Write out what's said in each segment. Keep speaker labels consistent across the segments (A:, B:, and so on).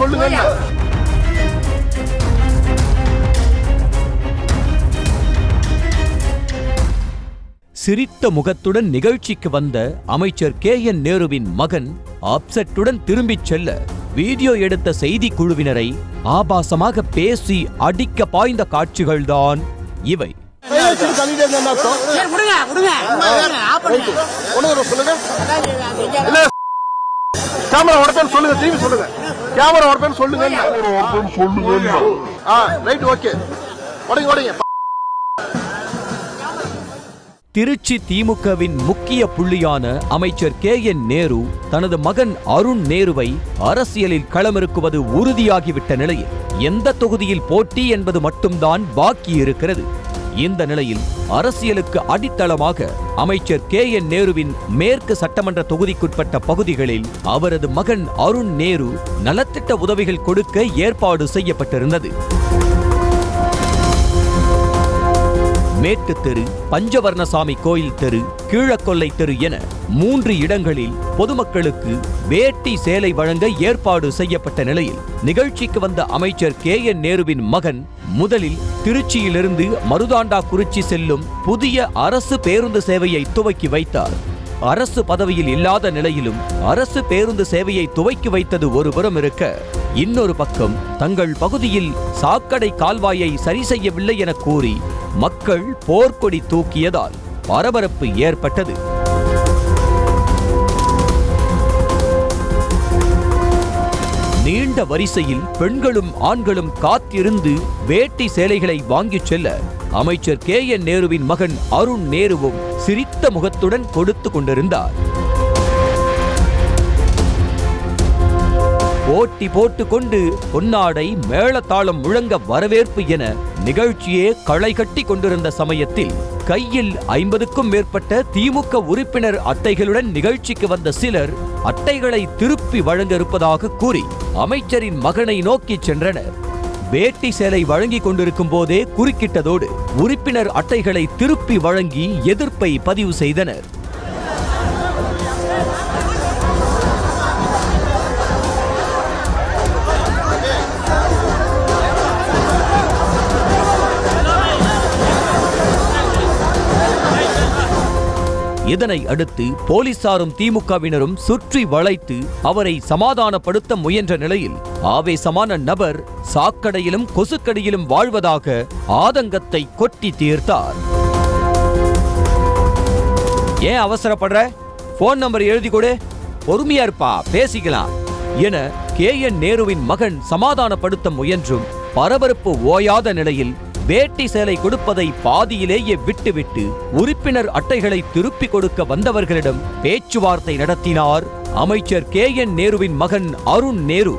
A: சொல்லுங்க.
B: சிரித்த முகத்துடன் நிகழ்ச்சிக்கு வந்த அமைச்சர் கே என் நேருவின் மகன் அப்செட்டுடன் திரும்பிச் செல்ல வீடியோ எடுத்த செய்தி குழுவினரை ஆபாசமாக பேசி அடிக்க பாய்ந்த காட்சிகள்தான் இவை.
A: சொல்லுங்க. கேமரா உடப்பேன்னு சொல்லுங்க திரும்பி சொல்லுங்க. கேமரா உடப்பேன்னு சொல்லுங்க. சொல்லுங்க. ஆ ரைட் ஓகே உடைங்க உடைங்க
B: திருச்சி திமுகவின் முக்கிய புள்ளியான அமைச்சர் கே என் நேரு தனது மகன் அருண் நேருவை அரசியலில் களமிறக்குவது உறுதியாகிவிட்ட நிலையில் எந்த தொகுதியில் போட்டி என்பது மட்டும்தான் பாக்கி இருக்கிறது இந்த நிலையில் அரசியலுக்கு அடித்தளமாக அமைச்சர் கே என் நேருவின் மேற்கு சட்டமன்ற தொகுதிக்குட்பட்ட பகுதிகளில் அவரது மகன் அருண் நேரு நலத்திட்ட உதவிகள் கொடுக்க ஏற்பாடு செய்யப்பட்டிருந்தது. மேட்டு தெரு பஞ்சவர்ணசாமி கோயில் தெரு கீழக்கொல்லை தெரு என மூன்று இடங்களில் பொதுமக்களுக்கு வேட்டி சேலை வழங்க ஏற்பாடு செய்யப்பட்ட நிலையில் நிகழ்ச்சிக்கு வந்த அமைச்சர் கே என் நேருவின் மகன் முதலில் திருச்சியிலிருந்து மருதாண்டா குறிச்சி செல்லும் புதிய அரசு பேருந்து சேவையை துவக்கி வைத்தார். அரசு பதவியில் இல்லாத நிலையிலும் அரசு பேருந்து சேவையை துவக்கி வைத்தது ஒருபுறம் இருக்க இன்னொரு பக்கம் தங்கள் பகுதியில் சாக்கடை கால்வாயை சரி செய்யவில்லை என கூறி மக்கள் போர்க்கொடி தூக்கியதால் பரபரப்பு ஏற்பட்டது. நீண்ட வரிசையில் பெண்களும் ஆண்களும் காத்திருந்து வேட்டி சேலைகளை வாங்கிச் செல்ல அமைச்சர் கே என் நேருவின் மகன் அருண் நேருவும் சிரித்த முகத்துடன் கொடுத்து கொண்டிருந்தார். போட்டி போட்டு கொண்டு பொன்னாடை மேளத்தாளம் முழங்க வரவேற்பு என நிகழ்ச்சியே களை கட்டி கொண்டிருந்த சமயத்தில் கையில் ஐம்பதுக்கும் மேற்பட்ட திமுக உறுப்பினர் அட்டைகளுடன் நிகழ்ச்சிக்கு வந்த சிலர் அட்டைகளை திருப்பி வழங்க இருப்பதாக கூறி அமைச்சரின் மகனை நோக்கி சென்றனர். வேட்டி சேலை வழங்கி கொண்டிருக்கும் போதே குறுக்கிட்டதோடு உறுப்பினர் அட்டைகளை திருப்பி வழங்கி எதிர்ப்பை பதிவு செய்தனர். இதனை அடுத்து போலீசாரும் திமுகவினரும் சுற்றி வளைத்து அவரை சமாதானப்படுத்த முயன்ற நிலையில் ஆவேசமான நபர் சாக்கடையிலும் கொசுக்கடியிலும் வாழ்வதாக ஆதங்கத்தை கொட்டி தீர்த்தார். ஏன் அவசரப்படுற? போன் நம்பர் எழுதி கொடு. பொறுமையா இருப்பா பேசிக்கலாம். என கே என் நேருவின் மகன் சமாதானப்படுத்த முயன்றும் பரபரப்பு ஓயாத நிலையில் வேட்டி சேலை கொடுப்பதை பாதியிலேயே விட்டுவிட்டு உறுப்பினர் அட்டைகளை திருப்பிக் கொடுக்க வந்தவர்களிடம் பேச்சுவார்த்தை நடத்தினார் அமைச்சர் கே என் நேருவின் மகன் அருண் நேரு.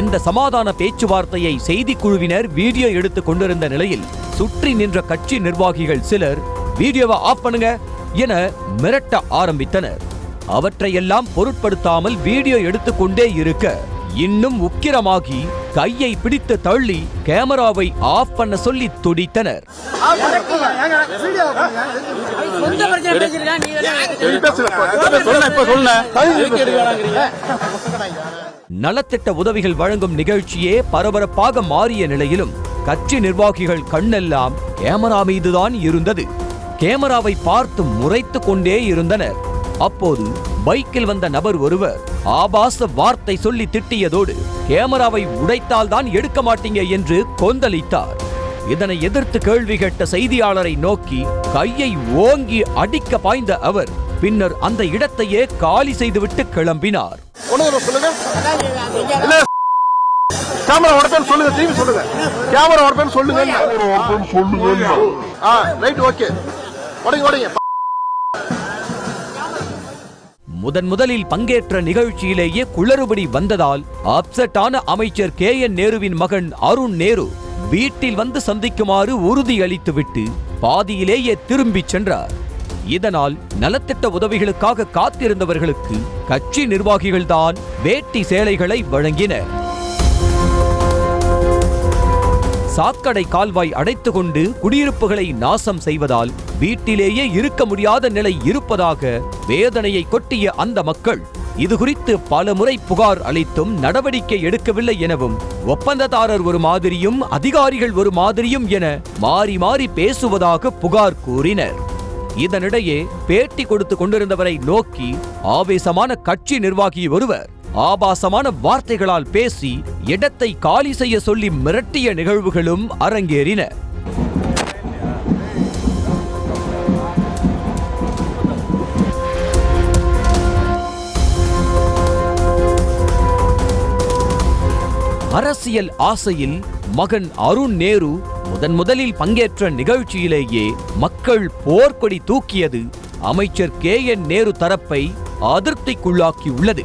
B: இந்த சமாதான பேச்சுவார்த்தையை செய்திக்குழுவினர் வீடியோ எடுத்துக் கொண்டிருந்த நிலையில் சுற்றி நின்ற கட்சி நிர்வாகிகள் சிலர் வீடியோவை ஆஃப் பண்ணுங்க என மிரட்ட ஆரம்பித்தனர். அவற்றையெல்லாம் பொருட்படுத்தாமல் வீடியோ எடுத்துக்கொண்டே இருக்க இன்னும் உக்கிரமாகி கையை பிடித்து தள்ளி கேமராவை ஆஃப் பண்ண சொல்லி துடித்தனர். நலத்திட்ட உதவிகள் வழங்கும் நிகழ்ச்சியே பரபரப்பாக மாறிய நிலையிலும் கட்சி நிர்வாகிகள் கண்ணெல்லாம் கேமரா மீதுதான் இருந்தது. கேமராவை பார்த்து முறைத்து கொண்டே இருந்தனர். அப்போது பைக்கில் வந்த நபர் ஒருவர் ஆபாச வார்த்தை சொல்லி திட்டியதோடு கேமராவை உடைத்தால்தான் எடுக்க மாட்டீங்க என்று கொந்தளித்தார். இதனை எதிர்த்து கேள்வி கேட்ட செய்தியாளரை நோக்கி கையை ஓங்கி அடிக்க பாய்ந்த அவர் பின்னர் அந்த இடத்தையே காலி செய்துவிட்டு கிளம்பினார்.
A: சொல்லுங்க. கேமரா உடப்பேன்னு சொல்லுங்க திரும்பி சொல்லுங்க. கேமரா உடப்பேன்னு சொல்லுங்க. All right okay. உடைங்க உடைங்க
B: முதன் முதலில் பங்கேற்ற நிகழ்ச்சியிலேயே குளறுபடி வந்ததால் அப்செட்டான அமைச்சர் கே என் நேருவின் மகன் அருண் நேரு வீட்டில் வந்து சந்திக்குமாறு உறுதியளித்துவிட்டு பாதியிலேயே திரும்பிச் சென்றார். இதனால் நலத்திட்ட உதவிகளுக்காக காத்திருந்தவர்களுக்கு கட்சி நிர்வாகிகள்தான் வேட்டி சேலைகளை வழங்கினர். சாக்கடை கால்வாய் அடைத்துக்கொண்டு குடியிருப்புகளை நாசம் செய்வதால் வீட்டிலேயே இருக்க முடியாத நிலை இருப்பதாக வேதனையை கொட்டிய அந்த மக்கள் இது குறித்து பல முறை புகார் அளித்தும் நடவடிக்கை எடுக்கவில்லை எனவும் ஒப்பந்ததாரர் ஒரு மாதிரியும் அதிகாரிகள் ஒரு மாதிரியும் என மாறி மாறி பேசுவதாக புகார் கூறினர். இதனிடையே பேட்டி கொடுத்து கொண்டிருந்தவரை நோக்கி ஆவேசமான கட்சி நிர்வாகி ஒருவர் ஆபாசமான வார்த்தைகளால் பேசி இடத்தை காலி செய்ய சொல்லி மிரட்டிய நிகழ்வுகளும் அரங்கேறின. அரசியல் ஆசையில் மகன் அருண் நேரு முதன் முதலில் பங்கேற்ற நிகழ்ச்சியிலேயே மக்கள் போர்க்கொடி தூக்கியது அமைச்சர் கே என் நேரு தரப்பை அதிருப்திக்குள்ளாக்கியுள்ளது.